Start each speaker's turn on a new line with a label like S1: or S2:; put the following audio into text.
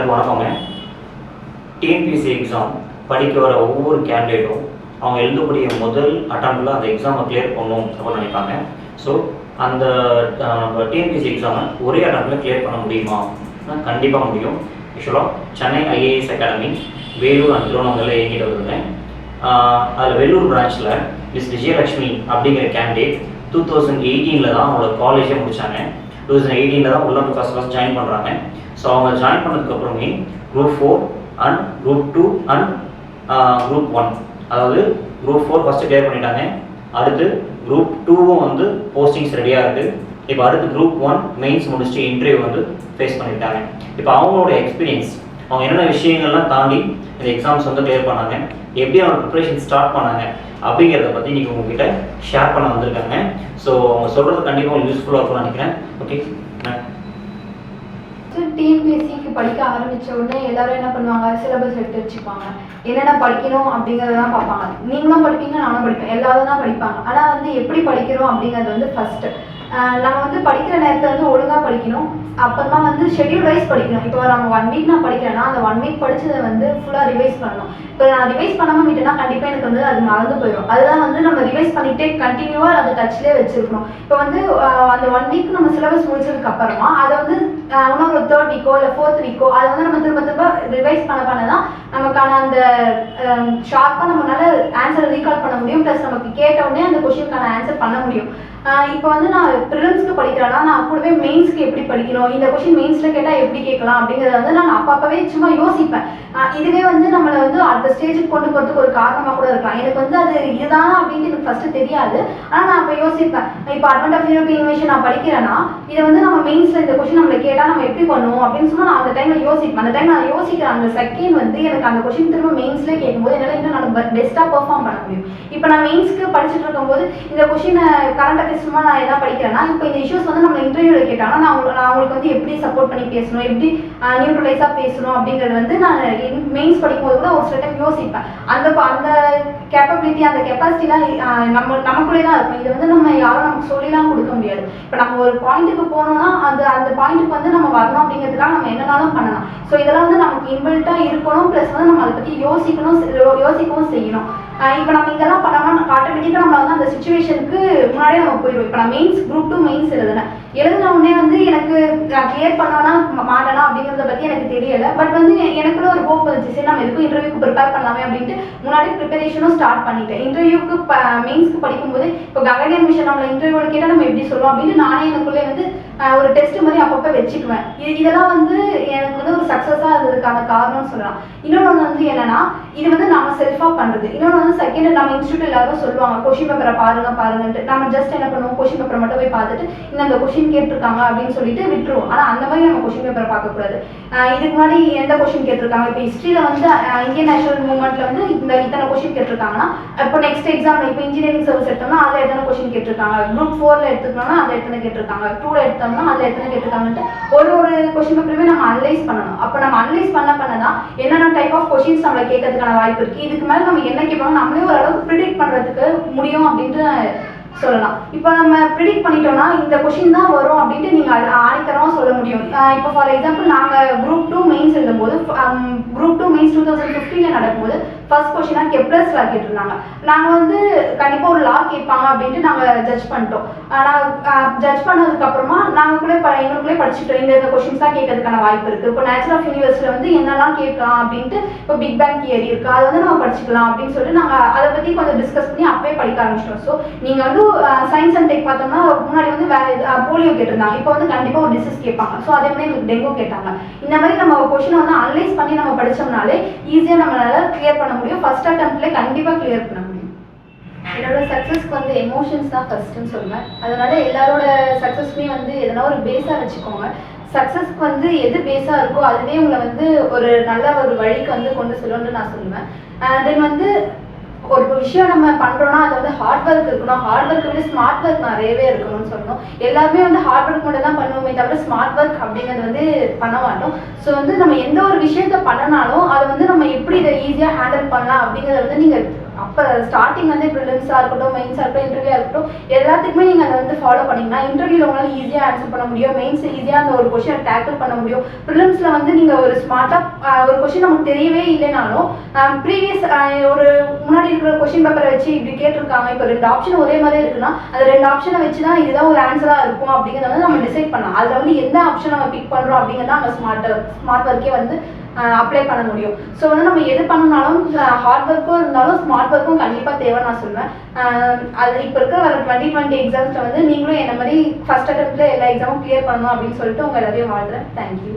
S1: எல்லாருக்கும் வணக்கங்க TNPSC exam படிக்க வர ஒவ்வொரு கேண்டிடேட்டும் அவங்க எழுதக்கூடிய முதல் அட்டம்ப்டில் அந்த எக்ஸாமை கிளியர் பண்ணணும் அப்படின்னு நினைப்பாங்க. ஸோ அந்த டிஎன்பிஎஸ்சி எக்ஸாமை ஒரே அட்டம்ப்டில் கிளியர் பண்ண முடியுமா? கண்டிப்பாக முடியும். ஆக்சுவலாக Chennai IAS academy Vellore and திருவண்ணாமலையில் இயங்கிட்டு வருதுங்க அதில் வெள்ளூர் பிரான்ச்சில் மிஸ் விஜயலட்சுமி அப்படிங்கிற கேண்டிடேட் டூ தௌசண்ட் எயிட்டீனில் தான் அவங்களோட காலேஜே முடித்தாங்க டூ தௌசண்ட் எயிட்டீனில் தான் உள்ள ஃபஸ்ட் ஃபஸ்ட் ஜாயின் பண்ணுறாங்க ஸோ அவங்க join பண்ணதுக்கப்புறமே group four and group two and group one அதாவது குரூப் ஃபோர் ஃபஸ்ட்டு கிளியர் பண்ணிட்டாங்க. அடுத்து குரூப் டூவும் வந்து போஸ்டிங்ஸ் ரெடியாக இருக்குது இப்போ அடுத்து குரூப் ஒன் மெயின்ஸ் முடிச்சுட்டு இன்டர்வியூ வந்து ஃபேஸ் பண்ணிட்டாங்க. இப்போ அவங்களோட எக்ஸ்பீரியன்ஸ் அவங்க என்னென்ன விஷயங்கள்லாம் தாண்டி இந்த எக்ஸாம்ஸ் வந்து கிளியர் பண்ணாங்க எப்படி அவங்க ப்ரிப்பரேஷன் ஸ்டார்ட் பண்ணாங்க அப்படிங்கிறத பற்றி இன்றைக்கி உங்ககிட்ட ஷேர் பண்ண வந்திருக்காங்க. ஸோ அவங்க சொல்கிறது கண்டிப்பாக உங்களுக்கு யூஸ்ஃபுல்லாக இருக்கும்னு நினைக்கிறேன். ஓகே
S2: டிஎன்பிஎஸ்சிக்கு படிக்க ஆரம்பித்த உடனே எல்லாரும் என்ன பண்ணுவாங்க? சிலபஸ் எடுத்து வச்சுப்பாங்க என்னென்ன படிக்கணும் அப்படிங்கறதான் பார்ப்பாங்க. நீங்களும் படிப்பீங்க நானும் படிப்பேன். எல்லாரும் தான் படிப்பாங்க. ஆனால் வந்து எப்படி படிக்கிறோம் அப்படிங்கிறது வந்து ஃபஸ்ட்டு நம்ம வந்து படிக்கிற நேரத்தை வந்து ஒழுங்காக படிக்கணும். அப்புறமா வந்து ஷெடியூல் வைஸ் படிக்கணும். இப்போ நம்ம ஒன் வீக் நான் படிக்கிறேன்னா அந்த ஒன் வீக் படித்ததை வந்து ஃபுல்லாக ரிவைஸ் பண்ணணும். இப்போ நான் ரிவைஸ் பண்ணாமல் விட்டேன்னா கண்டிப்பாக எனக்கு வந்து அது மறந்து போயிடும் அதுதான் வந்து நம்ம ரிவைஸ் பண்ணிகிட்டே கண்டினியூவாக அதை டச்சிலே வச்சுருக்கணும். இப்போ வந்து அந்த ஒன் வீக் நம்ம சிலபஸ் முடிச்சதுக்கு அப்புறமா அதை வந்து இன்னும் ஒரு தேர்ட் வீக்கோ இல்லை ஃபோர்த் வீக்கோ அதை வந்து நம்ம திரும்ப திரும்ப ரிவைஸ் பண்ண பண்ண தான் நமக்கான அந்த ஷார்ப்பாக நம்மளால ஆன்சரை ரீகால் பண்ண முடியும். ப்ளஸ் நமக்கு கேட்ட உடனே அந்த கொஷினுக்கான ஆன்சர் பண்ண முடியும். இப்போ வந்து நான் ப்ரிலிம்ஸ்க்கு படிக்கிறேன்னா நான் கூடவே மெயின்ஸ்க்கு எப்படி படிக்கணும் இந்த கொஷின் மெயின்ஸில் கேட்டால் எப்படி கேட்கலாம் அப்படிங்கிறத வந்து நான் அப்பப்பவே சும்மா யோசிப்பேன். இதுவே வந்து நம்மளை வந்து அடுத்த ஸ்டேஜுக்கு கொண்டு போகிறதுக்கு ஒரு காரணமாக கூட இருக்கலாம். எனக்கு வந்து அது இதுதான் அப்படின்ட்டு எனக்கு ஃபஸ்ட்டு தெரியாது. ஆனால் நான் அப்போ யோசிப்பேன். இப்போ அட்வென்ட் ஆஃப் யூரோப்பியன் இன்வேஷன் நான் படிக்கிறேன்னா இதை வந்து நம்ம மெயின்ஸில் இந்த கொஷின் நம்மளை கேட்டால் நம்ம எப்படி பண்ணுவோம் அப்படின்னு சொன்னால் நான் அந்த டைமில் யோசிப்பேன். அந்த டைம் நான் யோசிக்கிற அந்த செகண்ட் வந்து எனக்கு அந்த கொஷின் திரும்ப மெயின்ஸ்லேயே கேட்கும்போது என்னால் இன்னும் நான் பெஸ்ட்டாக பெர்ஃபார்ம் பண்ண முடியும். இப்போ நான் மெயின்ஸ்க்கு படிச்சுட்டு இருக்கும்போது இந்த கொஷினை கரண்ட் அஃபேர்ஸ் சும்மா நான் எதாவது படிக்கிறேன்னா இப்போ இந்த இஷ்யூஸ் வந்து நம்ம இன்டர்வியூவில் கேட்டாங்கன்னா நான் உங்களுக்கு நான் அவங்களுக்கு வந்து எப்படி சப்போர்ட் பண்ணி பேசணும் எப்படி நியூட்ரலைஸாக பேசணும் அப்படிங்கிறது வந்து நான் மெயின்ஸ் படிக்கும்போது கூட ஒரு சில டைம் யோசிப்பேன். அந்த அந்த கேப்பபிலிட்டி அந்த கெப்பாசிட்டிலாம் நம்ம நமக்குள்ளே தான் இருக்கும். இது வந்து நம்ம யாரும் நமக்கு சொல்லிலாம் கொடுக்க முடியாது. இப்போ நம்ம ஒரு பாயிண்ட்டுக்கு போனோம்னா அந்த அந்த பாயிண்ட்டுக்கு வந்து நம்ம வரணும் அப்படிங்கிறதுக்காக நம்ம என்னனாலும் பண்ணலாம். ஸோ இதெல்லாம் வந்து நமக்கு இன்பில்ட்டாக இருக்கணும். ப்ளஸ் வந்து நம்ம அதை பற்றி யோசிக்கணும் யோசிக்கவும் செய்யணும். இப்போ நம்ம இதெல்லாம் பண்ணாமல் ஆட்டோமேட்டிக்காக நம்ம வந்து அந்த சுச்சுவேஷனுக்கு முன்னாடியே நம்ம போயிடுவோம். இப்போ நான் மெயின்ஸ் குரூப் டூ மெயின்ஸ் எழுதுனேன். எழுதின உடனே வந்து எனக்கு நான் கிளியர் பண்ணோன்னா மாட்டேனா அப்படிங்கிறத பற்றி எனக்கு தெரியலை. பட் வந்து எனக்குள்ள ஒரு ஹோப் வந்துச்சு. சரி நம்ம எதுக்கும் இன்டர்வியூக்கு ப்ரிப்பேர் பண்ணலாமே அப்படின்ட்டு முன்னாடி ப்ரிப்பரேஷனும் ஸ்டார்ட் பண்ணிட்டேன். இன்டர்வியூக்கு மெயின்ஸ்க்கு படிக்கும்போது இப்போ ககனியன் மிஷன் நம்மளை இன்டர்வியூவில் கேட்டால் நம்ம எப்படி சொல்லுவோம் அப்படின்னு நானே எனக்குள்ளே வந்து ஒரு டெஸ்ட் மாதிரி அப்பப்போ வச்சுக்குவேன். இது இதெல்லாம் வந்து எனக்கு வந்து ஒரு சக்ஸஸாக இருந்ததுக்கான காரணம்னு சொல்லலாம். இன்னொன்று வந்து என்னன்னா இது வந்து நம்ம செல்ஃபாக பண்ணுறது இன்னொன்று வந்து செகண்ட் நம்ம இன்ஸ்டியூட் எல்லாரும் சொல்லுவாங்க கொஷின் பேப்பரை பாருங்க பாருங்கன்ட்டு. நம்ம ஜஸ்ட் என்ன பண்ணுவோம் கொஷின் பேப்பரை மட்டும் போய் பார்த்துட்டு இந்த அந்த கொஷின் கேட்டிருக்காங்க அப்படின்னு சொல்லிட்டு விட்டுருவோம். ஆனால் அந்த மாதிரி நம்ம கொஷின் பேப்பரை பார்க்கக்கூடாது. இதுக்கு முன்னாடி எந்த கொஷின் கேட்டிருக்காங்க? இப்போ ஹிஸ்ட்ரியில் வந்து இந்தியன் நேஷனல் மூவ்மெண்ட்ல வந்து இந்த இத்தனை கொஷின் கேட்டிருக்காங்கன்னா இப்போ நெக்ஸ்ட் எக்ஸாம் இப்போ இன்ஜினியரிங் சர்வீஸ் எடுத்தோம்னா அதில் எத்தனை கொஷின் கேட்டிருக்காங்க? குரூப் ஃபோரில் எடுத்துக்கணும்னா அதில் எத்தனை கேட்டிருக்காங்க? டூவில் எடுத்தோம்னா அதில் எத்தனை கேட்டிருக்காங்கன்ட்டு ஒரு ஒரு கொஷின் பேப்பருமே நம்ம அனலைஸ் பண்ணணும். அப்போ நம்ம அனலைஸ் பண்ண பண்ண தான் என்னென்ன டைப் ஆஃப் கொஷின்ஸ் நம்மளை கேட்கறதுக்கான வாய்ப்பு இருக்கு. இதுக்கு மேலே நம்ம என்ன கேட்பாங்க நம்மளே ஓரளவுக்கு ப்ரிடிக்ட் பண்ணுறதுக்கு முடியும் அப்படின்ட்டு சொல்லலாம். இப்போ நம்ம ப்ரிடிக்ட் பண்ணிட்டோம்னா இந்த கொஷின் தான் வரும் அப்படின்ட்டு நீங்கள் ஆணித்தரமாக சொல்ல முடியும். இப்போ ஃபார் எக்ஸாம்பிள் நாங்கள் குரூப் குரூப் டூ தௌசண்ட் ஃபிஃப்டீனில் நடக்கும்போது ஃபர்ஸ்ட் கொஷினாக கெப்லர்ஸ் லா கேட்டிருந்தாங்க. நாங்கள் வந்து கண்டிப்பாக ஒரு லா கேட்பாங்க அப்படின்ட்டு நாங்கள் ஜட்ஜ் பண்ணிட்டோம். நாங்கள் ஜட்ஜ் பண்ணதுக்கப்புறமா நாங்களுக்குள்ளே ப எங்களுக்குள்ளே படிச்சுட்டோம் இந்த இந்த கொஷின்ஸ் தான் கேட்கறதுக்கான வாய்ப்பு இருக்குது இப்போ நேச்சுரல் ஆஃப் யூனிவர்ஸில் வந்து என்னெல்லாம் கேட்கலாம் அப்படின்ட்டு இப்போ பிக் பேங் தியரி இருக்குது அதை வந்து நம்ம படிச்சுக்கலாம் அப்படின்னு சொல்லிட்டு நாங்கள் அதை பற்றி கொஞ்சம் டிஸ்கஸ் பண்ணி அப்பவே படிக்க ஆரம்பிச்சிட்டோம். ஸோ நீங்கள் வந்து சயின்ஸ் அண்ட் டெக் பார்த்தோம்னா முன்னாடி வந்து வேறு போலியோ கேட்டிருந்தாங்க. இப்போ வந்து கண்டிப்பாக ஒரு டிசீஸ் கேட்பாங்க. ஸோ அதே மாதிரி எங்களுக்கு டெங்கு கேட்டாங்க. இந்த மாதிரி நம்ம கொஷினை வந்து அனலைஸ் பண்ணி நம்ம பண்ணாலே ஈஸியாக நம்மளால கிளியர் பண்ண முடியும். ஃபர்ஸ்ட் அட்டம்ப்ட்லேயே கண்டிப்பாக கிளியர் பண்ண முடியும். என்னோட சக்ஸஸ்க்கு வந்து எமோஷன்ஸ் தான் ஃபர்ஸ்ட்னு சொல்லுவேன். அதனால எல்லாரோட சக்ஸஸ்மே வந்து எதனா ஒரு பேஸாக வச்சுக்கோங்க. சக்ஸஸ்க்கு வந்து எது பேஸாக இருக்கோ அதுவே உங்களை வந்து ஒரு நல்ல ஒரு வழிக்கு வந்து கொண்டு செல்லும்னு நான் சொல்லுவேன். தென் வந்து ஒரு விஷயம் நம்ம பண்றோம்னா அது வந்து ஹார்ட் ஒர்க் இருக்கணும். ஹார்ட் ஒர்க் விட ஸ்மார்ட் ஒர்க் நிறையவே இருக்கணும்னு சொல்லணும். எல்லாருமே வந்து ஹார்ட் ஒர்க் மட்டும் தான் பண்ணுவோமே தவிர ஸ்மார்ட் ஒர்க் அப்படிங்கிறது வந்து பண்ண மாட்டோம். ஸோ வந்து நம்ம எந்த ஒரு விஷயத்த பண்ணனாலும் அதை வந்து நம்ம எப்படி இதை ஈஸியாக ஹேண்டில் பண்ணலாம் அப்படிங்கிறத வந்து நீங்கள் இப்போ ஸ்டார்டிங் வந்து ப்ரிலிம்ஸாக இருக்கட்டும் மெயின்ஸாக இருக்கட்டும் இன்டர்வியூ இருக்கட்டும் எல்லாத்துக்குமே நீங்கள் அதை வந்து ஃபாலோ பண்ணிங்கன்னா இன்டர்வியூவில் உங்களால் ஈஸியாக ஆன்சர் பண்ண முடியும் மெயின்ஸ் ஈஸியாக அந்த ஒரு கொஷினை டேக்கிள் பண்ண முடியும். ப்ரிலிம்ஸில் வந்து நீங்கள் ஒரு ஸ்மார்ட்டாக ஒரு கொஷின் நமக்கு தெரியவே இல்லைனாலும் ப்ரீவியஸ் ஒரு முன்னாடி இருக்கிற கொஷின் பேப்பரை வச்சு இப்படி கேட்டிருக்காங்க இப்போ ரெண்டு ஆப்ஷன் ஒரே மாதிரி இருக்குன்னா அந்த ரெண்டு ஆப்ஷனை வச்சு தான் இதுதான் ஒரு ஆன்சராக இருக்கும் அப்படிங்கிறத வந்து நம்ம டிசைட் பண்ணலாம். அதில் வந்து எந்த ஆப்ஷன் நம்ம பிக் பண்ணுறோம் அப்படிங்கிறத நம்ம ஸ்மார்ட் ஸ்மார்ட் ஒர்க்கே வந்து அப்ளை பண்ண முடியும். ஸோ வந்து நம்ம எது பண்ணனாலும் ஹார்ட் ஒர்க்கும் இருந்தாலும் ஸ்மார்ட் ஒர்க்கும் கண்டிப்பாக தேவை நான் சொல்லுவேன் அது இப்போ இருக்க வர டுவெண்ட்டி டுவெண்ட்டி எக்ஸாம்ஸில் வந்து நீங்களும் என்ன மாதிரி ஃபஸ்ட் அட்டம்ப்டில் எல்லா எக்ஸாமும் கிளியர் பண்ணணும் அப்படின்னு சொல்லிட்டு உங்கள் எல்லாரையும் வாழ்கிறேன் தேங்க்யூ